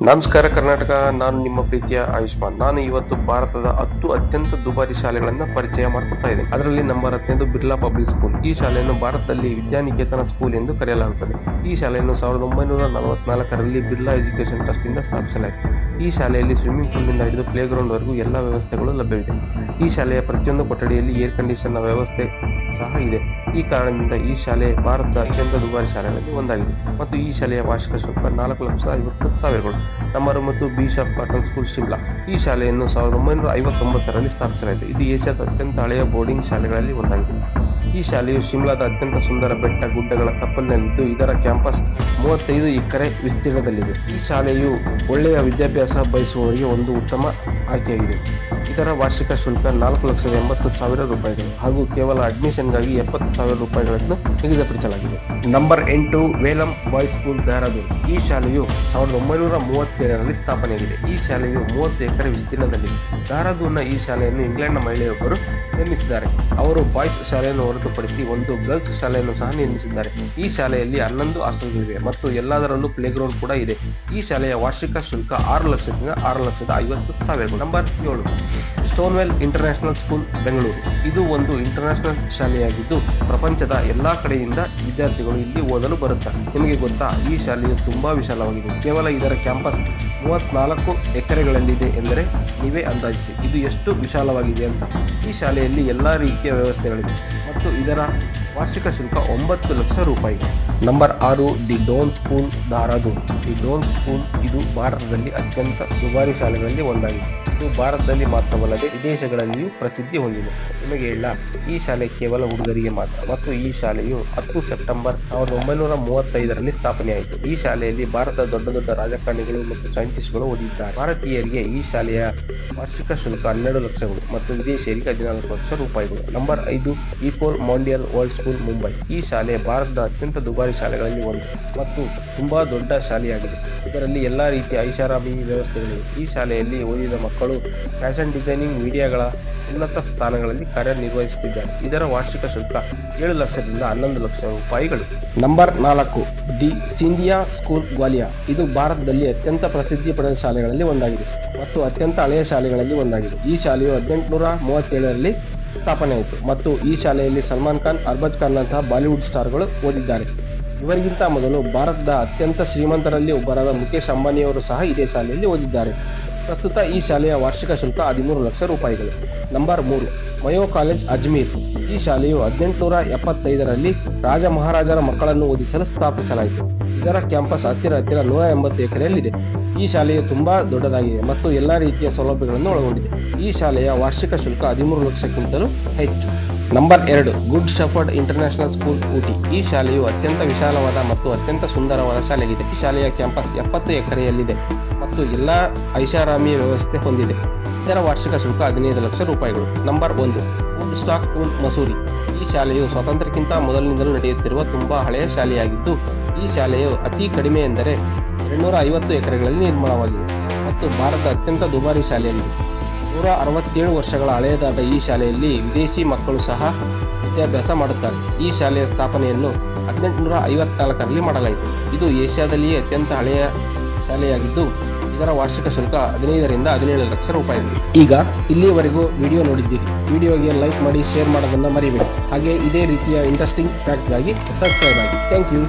ನಮಸ್ಕಾರ ಕರ್ನಾಟಕ, ನಾನು ನಿಮ್ಮ ಪ್ರೀತಿಯ ಆಯುಷ್ಮಾನ್. ನಾನು ಇವತ್ತು ಭಾರತದ ಹತ್ತು ಅತ್ಯಂತ ದುಬಾರಿ ಶಾಲೆಗಳನ್ನ ಪರಿಚಯ ಮಾಡ್ಕೊಡ್ತಾ ಇದ್ದೇನೆ. ಅದರಲ್ಲಿ ನಂಬರ್ ಹತ್ತನೇದು ಬಿರ್ಲಾ ಪಬ್ಲಿಕ್ ಸ್ಕೂಲ್. ಈ ಶಾಲೆಯನ್ನು ಭಾರತದಲ್ಲಿ ವಿದ್ಯಾನಿಕೇತನ ಸ್ಕೂಲ್ ಎಂದು ಕರೆಯಲಾಗುತ್ತದೆ. ಈ ಶಾಲೆಯನ್ನು ಸಾವಿರದ ಒಂಬೈನೂರ ನಲವತ್ನಾಲ್ಕರಲ್ಲಿ ಬಿರ್ಲಾ ಎಜುಕೇಶನ್ ಟ್ರಸ್ಟ್ ಇಂದ ಸ್ಥಾಪಿಸಲಾಯಿತು. ಈ ಶಾಲೆಯಲ್ಲಿ ಸ್ವಿಮ್ಮಿಂಗ್ ಪೂಲ್ನಿಂದ ಹಿಡಿದು ಪ್ಲೇ ಗ್ರೌಂಡ್ ವರೆಗೂ ಎಲ್ಲ ವ್ಯವಸ್ಥೆಗಳು ಲಭ್ಯವಿದೆ. ಈ ಶಾಲೆಯ ಪ್ರತಿಯೊಂದು ಕೊಠಡಿಯಲ್ಲಿ ಏರ್ ಕಂಡೀಷನ್ ವ್ಯವಸ್ಥೆ ಸಹ ಇದೆ. ಈ ಕಾರಣದಿಂದ ಈ ಶಾಲೆ ಭಾರತದ ಅತ್ಯಂತ ದುಬಾರಿ ಶಾಲೆಗಳಲ್ಲಿ ಒಂದಾಗಿದೆ. ಮತ್ತು ಈ ಶಾಲೆಯ ವಾರ್ಷಿಕ ಶುಲ್ಕ ನಾಲ್ಕು ಲಕ್ಷ ಐವತ್ತು ಸಾವಿರಗಳು. ನಂಬರ್ ಮತ್ತು ಬಿಷಪ್ ಕಾಟನ್ ಸ್ಕೂಲ್ ಶಿಮ್ಲಾ. ಈ ಶಾಲೆಯನ್ನು ಸಾವಿರದ ಒಂಬೈನೂರ ಐವತ್ತೊಂಬತ್ತರಲ್ಲಿ ಸ್ಥಾಪಿಸಲಾಯಿತು. ಇದು ಏಷ್ಯಾದ ಅತ್ಯಂತ ಹಳೆಯ ಬೋರ್ಡಿಂಗ್ ಶಾಲೆಗಳಲ್ಲಿ ಒಂದಾಗಿದೆ. ಈ ಶಾಲೆಯು ಶಿಮ್ಲಾದ ಅತ್ಯಂತ ಸುಂದರ ಬೆಟ್ಟ ಗುಡ್ಡಗಳ ತಪ್ಪಲಿನಲ್ಲಿದ್ದು, ಇದರ ಕ್ಯಾಂಪಸ್ ಮೂವತ್ತೈದು ಎಕರೆ ವಿಸ್ತೀರ್ಣದಲ್ಲಿದೆ. ಈ ಶಾಲೆಯು ಒಳ್ಳೆಯ ವಿದ್ಯಾಭ್ಯಾಸ ಬಯಸುವವರಿಗೆ ಒಂದು ಉತ್ತಮ ಆಯ್ಕೆಯಾಗಿದೆ. ಇದರ ವಾರ್ಷಿಕ ಶುಲ್ಕ ನಾಲ್ಕು ಲಕ್ಷದ ಎಂಬತ್ತು ಸಾವಿರ ರೂಪಾಯಿಗಳು ಹಾಗೂ ಕೇವಲ ಅಡ್ಮಿಷನ್ಗಾಗಿ ಎಪ್ಪತ್ತು ಸಾವಿರ ರೂಪಾಯಿಗಳನ್ನು ನಿಗದಿಪಡಿಸಲಾಗಿದೆ. ನಂಬರ್ ಎಂಟು ವೇಲಂ ಬಾಯ್ಸ್ ಸ್ಕೂಲ್, ದಾರಾದೂರ್. ಈ ಶಾಲೆಯು ಸಾವಿರದ ಒಂಬೈನೂರ ಮೂವತ್ತೇಳರಲ್ಲಿ ಸ್ಥಾಪನೆಯಾಗಿದೆ. ಈ ಶಾಲೆಯು ಮೂವತ್ತು ಎಕರೆ ವಿಸ್ತೀರ್ಣದಲ್ಲಿದೆ ದಾರಾದೂರ್ನ ಈ ಶಾಲೆಯನ್ನು ಇಂಗ್ಲೆಂಡ್ನ ಮಹಿಳೆಯೊಬ್ಬರು ನಿರ್ಮಿಸಿದ್ದಾರೆ. ಅವರು ಬಾಯ್ಸ್ ಶಾಲೆಯನ್ನು ಹೊರತುಪಡಿಸಿ ಒಂದು ಗರ್ಲ್ಸ್ ಶಾಲೆಯನ್ನು ಸಹ ನಿರ್ಮಿಸಿದ್ದಾರೆ. ಈ ಶಾಲೆಯಲ್ಲಿ ಹನ್ನೊಂದು ಹಾಸ್ಟೆಲ್ಗಳಿವೆ ಮತ್ತು ಎಲ್ಲದರಲ್ಲೂ ಪ್ಲೇ ಗ್ರೌಂಡ್ ಕೂಡ ಇದೆ. ಈ ಶಾಲೆಯ ವಾರ್ಷಿಕ ಶುಲ್ಕ ಆರು ಲಕ್ಷದಿಂದ ಆರು ಲಕ್ಷದ ಐವತ್ತು ಸಾವಿರ ನಂಬರ್ ಏಳು. Stonewell international school, Bengaluru. ಇದು ಒಂದು ಇಂಟರ್ನ್ಯಾಷನಲ್ ಶಾಲೆಯಾಗಿದ್ದು, ಪ್ರಪಂಚದ ಎಲ್ಲಾ ಕಡೆಯಿಂದ ವಿದ್ಯಾರ್ಥಿಗಳು ಇಲ್ಲಿ ಓದಲು ಬರುತ್ತಾರೆ ನಿಮಗೆ ಗೊತ್ತಾ? ಈ ಶಾಲೆಯು ತುಂಬಾ ವಿಶಾಲವಾಗಿದೆ. ಕೇವಲ ಇದರ ಕ್ಯಾಂಪಸ್ ಮೂವತ್ನಾಲ್ಕು ಎಕರೆಗಳಲ್ಲಿದೆ ಎಂದರೆ ನೀವೇ ಅಂದಾಜಿಸಿ, ಇದು ಎಷ್ಟು ವಿಶಾಲವಾಗಿದೆ ಅಂತ. ಈ ಶಾಲೆಯಲ್ಲಿ ಎಲ್ಲಾ ರೀತಿಯ ವ್ಯವಸ್ಥೆಗಳಿವೆ. ಮತ್ತು ಇದರ ವಾರ್ಷಿಕ ಶುಲ್ಕ ಒಂಬತ್ತು ಲಕ್ಷ ರೂಪಾಯಿ. ನಂಬರ್ ಆರು, the Doon school Dehradun the Doon school ಇದು ಭಾರತದಲ್ಲಿ ಅತ್ಯಂತ ದುಬಾರಿ ಶಾಲೆಗಳಲ್ಲಿ ಒಂದಾಗಿದೆ. ಇದು ಭಾರತದಲ್ಲಿ ಮಾತ್ರವಲ್ಲದೆ ವಿದೇಶಗಳಲ್ಲಿಯೂ ಪ್ರಸಿದ್ಧಿ ಹೊಂದಿದೆ. ನಿಮಗೆ ಹೇಳ, ಈ ಶಾಲೆ ಕೇವಲ ಹುಡುಗರಿಗೆ ಮಾತ್ರ, ಮತ್ತು ಈ ಶಾಲೆಯು ಹತ್ತು ಸೆಪ್ಟೆಂಬರ್ ಸಾವಿರದ ಒಂಬೈನೂರ ಮೂವತ್ತೈದರಲ್ಲಿ ಸ್ಥಾಪನೆಯಾಯಿತು. ಈ ಶಾಲೆಯಲ್ಲಿ ಭಾರತದ ದೊಡ್ಡ ದೊಡ್ಡ ರಾಜಕಾರಣಿಗಳು ಮತ್ತು ಸೈಂಟಿಸ್ಟ್ಗಳು ಓದಿದ್ದಾರೆ ಭಾರತೀಯರಿಗೆ ಈ ಶಾಲೆಯ ವಾರ್ಷಿಕ ಶುಲ್ಕ ಹನ್ನೆರಡು ಲಕ್ಷಗಳು ಮತ್ತು ವಿದೇಶಿಯರಿಗೆ ಹದಿನಾಲ್ಕು ಲಕ್ಷ ರೂಪಾಯಿಗಳು. ನಂಬರ್ ಐದು Ecole Mondiale, world school Mumbai. ಈ ಶಾಲೆ ಭಾರತದ ಅತ್ಯಂತ ದುಬಾರಿ ಶಾಲೆಗಳಲ್ಲಿ ಒಂದು ಮತ್ತು ತುಂಬಾ ದೊಡ್ಡ ಶಾಲೆಯಾಗಿದೆ. ಇದರಲ್ಲಿ ಎಲ್ಲಾ ರೀತಿಯ ಐಷಾರಾಮಿ ವ್ಯವಸ್ಥೆಗಳಿವೆ. ಈ ಶಾಲೆಯಲ್ಲಿ ಓದಿದ ಮಕ್ಕಳು ಫ್ಯಾಷನ್ ಡಿಸೈನಿಂಗ್, ಮೀಡಿಯಾಗಳ ಉನ್ನತ ಸ್ಥಾನಗಳಲ್ಲಿ ಕಾರ್ಯನಿರ್ವಹಿಸುತ್ತಿದ್ದಾರೆ. ಇದರ ವಾರ್ಷಿಕ ಶುಲ್ಕ ಏಳು ಲಕ್ಷದಿಂದ ಹನ್ನೊಂದು ಲಕ್ಷ ರೂಪಾಯಿಗಳು. ನಂಬರ್ ನಾಲ್ಕು, ದಿ ಸಿಂಧಿಯಾ ಸ್ಕೂಲ್, ಗ್ವಾಲಿಯಾ. ಇದು ಭಾರತದಲ್ಲಿ ಅತ್ಯಂತ ಪ್ರಸಿದ್ಧಿ ಪಡೆದ ಶಾಲೆಗಳಲ್ಲಿ ಒಂದಾಗಿದೆ ಮತ್ತು ಅತ್ಯಂತ ಹಳೆಯ ಶಾಲೆಗಳಲ್ಲಿ ಒಂದಾಗಿದೆ. ಈ ಶಾಲೆಯು ಹದಿನೆಂಟುನೂರ ಮೂವತ್ತೇಳರಲ್ಲಿ ಸ್ಥಾಪನೆಯಾಯಿತು ಮತ್ತು ಈ ಶಾಲೆಯಲ್ಲಿ ಸಲ್ಮಾನ್ ಖಾನ್, ಅರ್ಬಜ್ ಖಾನ್ ನಂತಹ ಬಾಲಿವುಡ್ ಸ್ಟಾರ್ಗಳು ಓದಿದ್ದಾರೆ. ಇವರಿಗಿಂತ ಮೊದಲು ಭಾರತದ ಅತ್ಯಂತ ಶ್ರೀಮಂತರಲ್ಲಿ ಒಬ್ಬರಾದ ಮುಖೇಶ್ ಅಂಬಾನಿಯವರು ಸಹ ಇದೇ ಶಾಲೆಯಲ್ಲಿ ಓದಿದ್ದಾರೆ. ಪ್ರಸ್ತುತ ಈ ಶಾಲೆಯ ವಾರ್ಷಿಕ ಶುಲ್ಕ ಹದಿಮೂರು ಲಕ್ಷ ರೂಪಾಯಿಗಳು. ನಂಬರ್ ಮೂರು, ಮಯೋ ಕಾಲೇಜ್ ಅಜ್ಮೀರ್. ಈ ಶಾಲೆಯು ಹದಿನೆಂಟುನೂರ ಎಪ್ಪತ್ತೈದರಲ್ಲಿ ರಾಜ ಮಹಾರಾಜರ ಮಕ್ಕಳನ್ನು ಓದಿಸಲು ಸ್ಥಾಪಿಸಲಾಯಿತು. ಇದರ ಕ್ಯಾಂಪಸ್ ಹತ್ತಿರ ಹತ್ತಿರ ನೂರ ಎಂಬತ್ತು ಎಕರೆಯಲ್ಲಿದೆ. ಈ ಶಾಲೆಯು ತುಂಬಾ ದೊಡ್ಡದಾಗಿದೆ ಮತ್ತು ಎಲ್ಲಾ ರೀತಿಯ ಸೌಲಭ್ಯಗಳನ್ನು ಒಳಗೊಂಡಿದೆ. ಈ ಶಾಲೆಯ ವಾರ್ಷಿಕ ಶುಲ್ಕ ಹದಿಮೂರು ಲಕ್ಷಕ್ಕಿಂತಲೂ ಹೆಚ್ಚು. ನಂಬರ್ ಎರಡು, good shepherd international school, Ooty. ಈ ಶಾಲೆಯು ಅತ್ಯಂತ ವಿಶಾಲವಾದ ಮತ್ತು ಅತ್ಯಂತ ಸುಂದರವಾದ ಶಾಲೆಯಾಗಿದೆ. ಈ ಶಾಲೆಯ ಕ್ಯಾಂಪಸ್ ಎಪ್ಪತ್ತು ಎಕರೆಯಲ್ಲಿದೆ ಮತ್ತು ಎಲ್ಲಾ ಐಷಾರಾಮಿ ವ್ಯವಸ್ಥೆ ಹೊಂದಿದೆ. ಇದರ ವಾರ್ಷಿಕ ಶುಲ್ಕ ಹದಿನೈದು ಲಕ್ಷ ರೂಪಾಯಿಗಳು. ನಂಬರ್ ಒಂದು ವುಡ್ ಸ್ಟಾಕ್ ಸ್ಕೂಲ್ ಮಸೂರಿ. ಈ ಶಾಲೆಯು ಸ್ವಾತಂತ್ರ್ಯಕ್ಕಿಂತ ಮೊದಲಿನಿಂದಲೂ ನಡೆಯುತ್ತಿರುವ ತುಂಬಾ ಹಳೆಯ ಶಾಲೆಯಾಗಿದ್ದು, ಈ ಶಾಲೆಯು ಅತಿ ಕಡಿಮೆ ಎಂದರೆ ಎರಡ್ನೂರ ಐವತ್ತು ಎಕರೆಗಳಲ್ಲಿ ನಿರ್ಮಾಣವಾಗಿದೆ ಮತ್ತು ಭಾರತ ಅತ್ಯಂತ ದುಬಾರಿ ಶಾಲೆಯಾಗಿದೆ. ನೂರ ಅರವತ್ತೇಳು ವರ್ಷಗಳ ಹಳೆಯದಾದ ಈ ಶಾಲೆಯಲ್ಲಿ ವಿದೇಶಿ ಮಕ್ಕಳು ಸಹ ವಿದ್ಯಾಭ್ಯಾಸ ಮಾಡುತ್ತಾರೆ. ಈ ಶಾಲೆಯ ಸ್ಥಾಪನೆಯನ್ನು ಹದಿನೆಂಟುನೂರ ಐವತ್ನಾಲ್ಕರಲ್ಲಿ ಮಾಡಲಾಯಿತು. ಇದು ಏಷ್ಯಾದಲ್ಲಿಯೇ ಅತ್ಯಂತ ಹಳೆಯ ಶಾಲೆಯಾಗಿದ್ದು ಇದರ ವಾರ್ಷಿಕ ಶುಲ್ಕ ಹದಿನೈದರಿಂದ ಹದಿನೇಳು ಲಕ್ಷ ರೂಪಾಯಿ ಈಗ ಇಲ್ಲಿಯವರೆಗೂ ವಿಡಿಯೋ ನೋಡಿದ್ದೀರಿ. ವಿಡಿಯೋಗೆ ಲೈಕ್ ಮಾಡಿ, ಶೇರ್ ಮಾಡೋದನ್ನು ಮರಿಬೇಡಿ. ಹಾಗೆ ಇದೇ ರೀತಿಯ ಇಂಟ್ರೆಸ್ಟಿಂಗ್ ಫ್ಯಾಕ್ಟ್ಗಾಗಿ ಸಬ್ಸ್ಕ್ರೈಬ್ ಆಗಿ. Thank you